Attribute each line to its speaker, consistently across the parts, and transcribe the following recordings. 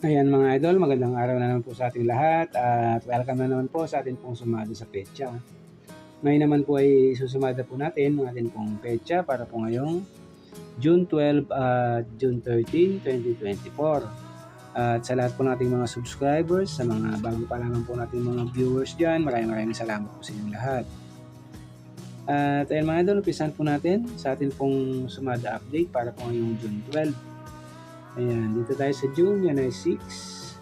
Speaker 1: Ayan mga idol, magandang araw na naman po sa ating lahat at welcome na naman po sa ating pong sumada sa petsa. Ngayon naman po ay susumada po natin ang ating pong petsa para po ngayong June 12 at June 13, 2024. At sa lahat po nating mga subscribers, sa mga bago pa lamang po nating mga viewers dyan, maraming maraming salamat po sa inyong lahat. At ayan mga idol, umpisan po natin sa ating pong sumada update para po ngayong June 12. Ayan, dito tayo sa June, yan ay 6.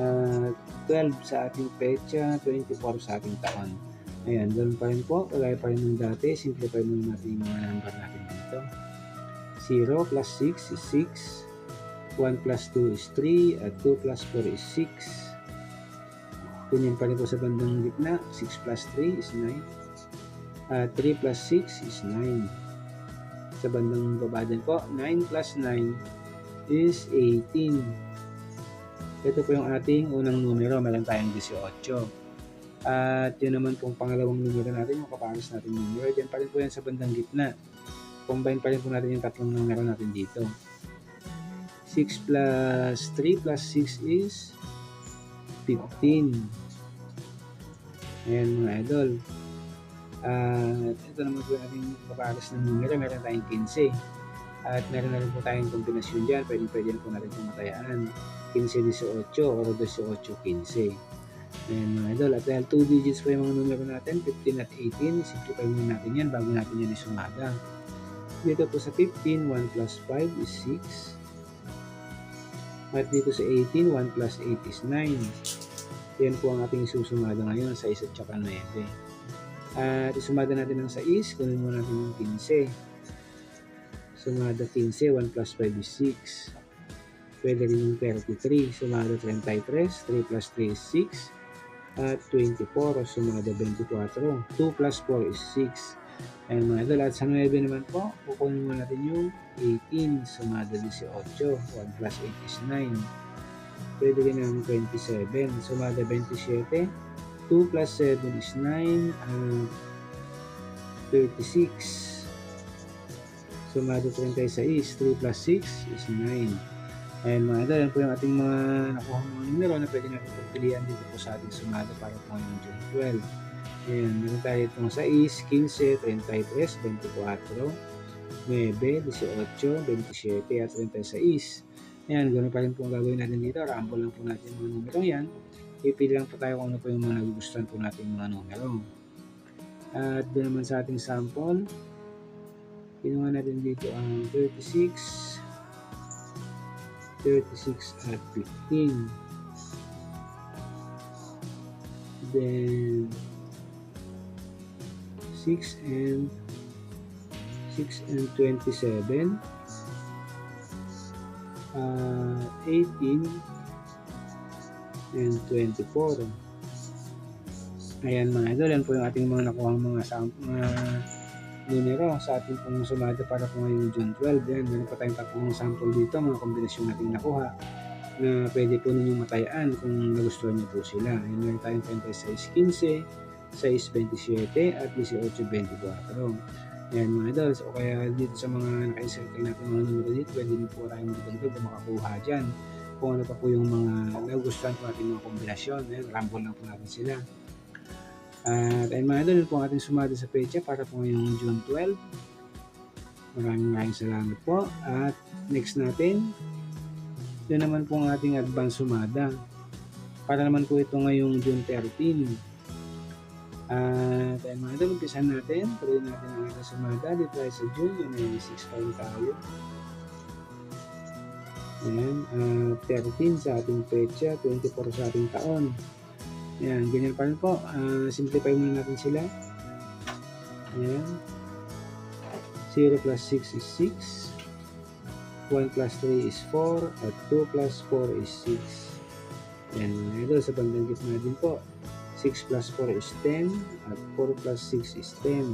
Speaker 1: Uh, 12 sa ating pecha, 24 sa ating taon. Ayan, doon pa rin po, kagaya pa rin ng dati, simplify muna natin yung number natin dito. 0 plus 6 is 6, 1 plus 2 is 3, at 2 plus 4 is 6. Ganyan pa rin po sa bandang gitna, 6 plus 3 is 9, at 3 plus 6 is 9 sa bandang baba din po. 9 plus 9 is 18. Ito po yung ating unang numero. Meron tayong 18. At yun naman pong pangalawang numero natin, yung kapares natin numero. Diyan pa rin po yan sa bandang gitna. Combine pa rin po natin yung tatlong numero natin dito. 6 plus 3 plus 6 is 15. Ayan mga idol. At ito naman po yung ating kapares ng numero. Meron tayong 15. At meron na rin po tayong kombinasyon dyan. Pwede pwede po natin itong matayaan. 15-18 or 18-15. Ayan mga idol. At dahil 2 digits po yung mga numero natin, 15 at 18, simplify muna natin yan bago natin yan isumada. Dito po sa 15, 1 plus 5 is 6. At dito sa 18, 1 plus 8 is 9. Yan po ang ating susumada ngayon sa 1 at saka 9. At isumada natin ng 6, kunin mo natin yung 15. Sumada 15, 1 plus 5 is 6. Pwede rin yung 33. Sumada 33, 3 plus 3 is 6. At 24, sumada 24. 2 plus 4 is 6. Ayan mga idol, at sa 9 naman po, kukunin mo natin yung 18, sumada 18. 1 plus 8 is 9. Pwede rin yung 27, sumada 27. 2 plus 7 is 9 and 36 sumado 36 3 plus 6 is 9 and mga idol yan po yung ating mga nakuha mga numero na pwede natin pagpilihan dito po sa ating sumado para po June 12 ayan meron tayo itong 6 15 33 24 9 18 27 at 36 ayan ganoon pa rin po ang gagawin natin dito. Ramble lang po natin mga numero yan pipili lang po tayo kung ano po yung mga nagugustuhan po natin mga numero. At doon naman sa ating sample, kinuha natin dito ang 36, 36 at 15. Then, 6 and 6 and 27 uh, 18 and 24. Ayan mga idol, yan po yung ating mga nakuha mga, mga numero sa ating pong sumada para po ngayong June 12. Yan, meron pa tayong tatlong sample dito, mga kombinasyon natin nakuha na pwede po ninyong matayaan kung nagustuhan niyo po sila. Ayan, meron tayong 26, 15, 6, 27 at 18, 24. Ayan mga idol, so kaya dito sa mga naka-circle natin mga numero dito, pwede niyo po tayong magdagdag na makakuha dyan kung ano pa po yung mga nagustuhan po natin mga kombinasyon. Ayan, rumble lang po natin sila. At ayun mga idol, po ating sumada sa pecha para po ngayong June 12. Maraming maraming salamat po. At next natin, yun naman po ang ating advance sumada. Para naman po ito ngayong June 13. At ayun mga idol, umpisan natin. Tuloy natin ang ating sumada. Dito tayo sa June, yun ay 6 pa tayo. Ayan, uh, 13 sa ating pecha, 24 sa ating taon. Ayan, ganyan pa rin po. Uh, simplify muna natin sila. Ayan. 0 plus 6 is 6. 1 plus 3 is 4. At 2 plus 4 is 6. Ayan, ito sa bandang gitna din po. 6 plus 4 is 10. At 4 plus 6 is 10.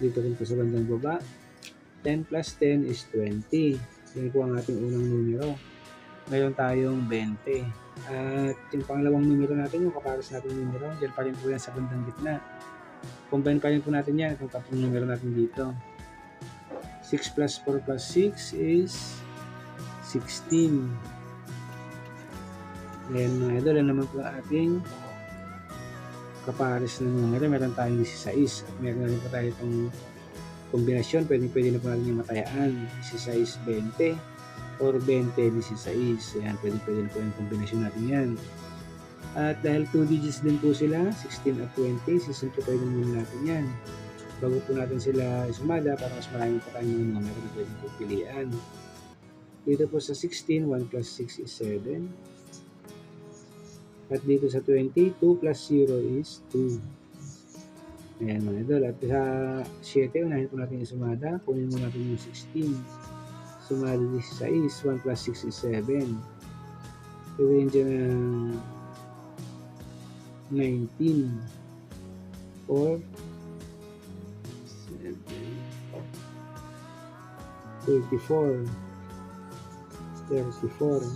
Speaker 1: Dito rin po sa bandang baba. 10 plus 10 is 20. Yan po ang ating unang numero. Ngayon tayong 20. At yung pangalawang numero natin, yung kapares natin numero, dyan pa rin po yan sa bandang gitna. Combine pa rin po natin yan, itong tatlong numero natin dito. 6 plus 4 plus 6 is 16. Ayan mga idol, yan naman po ating kapares na numero. Meron tayong 16 at meron na rin po tayo itong kombinasyon. Pwede, pwede na po natin yung matayaan. 16, 20 or 20, 16. Ayan, pwede, pwede na po yung kombinasyon natin yan. At dahil 2 digits din po sila, 16 at 20, sisimplify din muna natin yan. Bago po natin sila sumada para mas marami pa tayong numero na pwede po pilian. Dito po sa 16, 1 plus 6 is 7. At dito sa 20, 2 plus 0 is 2. Ayan mga idol. At sa 7, unahin po natin yung sumada. Kunin mo natin yung 16. Sumada 16, 1 plus 6 is 7. Gawin dyan ng 19 or 7 34 34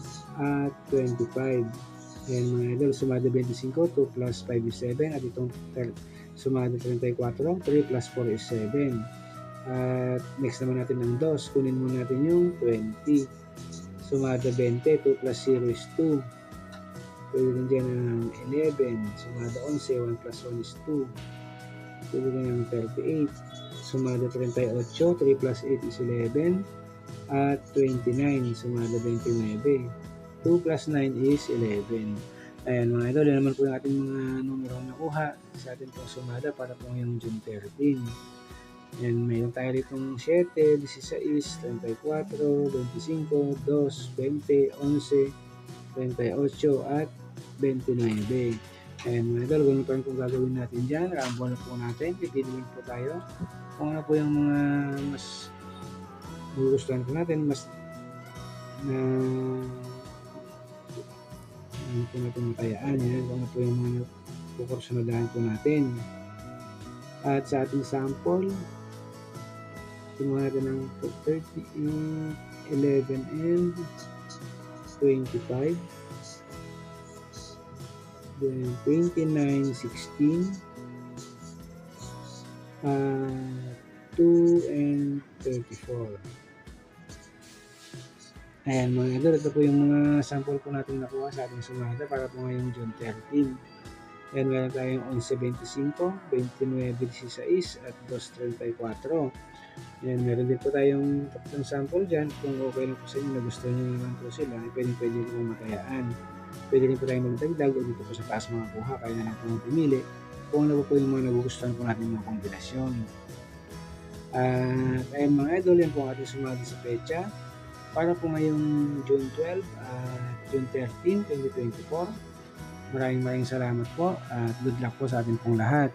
Speaker 1: at 25 Ayan mga idol, sumada 25, 2 plus 5 is 7 at itong sumada 34, 3 plus 4 is 7 at next naman natin ng 2, kunin mo natin yung 20 sumada 20, 2 plus 0 is 2 pwede rin dyan ng 11 sumada 11, 1 plus 1 is 2 pwede rin ng 38 sumada 38, 3 plus 8 is 11 at 29 sumada 29 2 plus 9 is 11 ayan mga idol yan naman po yung ating mga numero na nakuha sa ating pong sumada para po yung June 13 Ayan, mayroon tayo ditong 7, 16, 34, 25, 2, 20, 11, 28 at 29. Ayan mga idol, ganun pa rin kung gagawin natin dyan. Rambo na po natin. Pipiliin po tayo. Kung ano po yung mga mas gugustuhan po natin, mas na ano po natin matayaan. Yan, kung ano po yung mga pukursunadahan po natin. At sa ating sample, kinuha natin ng 38, 11, and 25 then 29 16 uh, 2 and 34 ayan mga idol ito po yung mga sample po natin nakuha sa ating sumada para po ngayong June 13 ayan meron tayong 11.25 29.16 at 2.34 Ayan, meron din po tayong tatlong sample dyan. Kung okay lang po sa inyo, nagustuhan nyo naman po sila, eh, pwede pwede po matayaan. Pwede rin po tayong magdagdag o dito po sa taas mga kuha, kaya na lang po pumili kung ano po po yung mga nagugustuhan po natin mga kombinasyon. At ayun mga idol, yan po ang ating sumali sa pecha. Para po ngayong June 12 at June 13, 2024. Maraming maraming salamat po at good luck po sa ating pong lahat.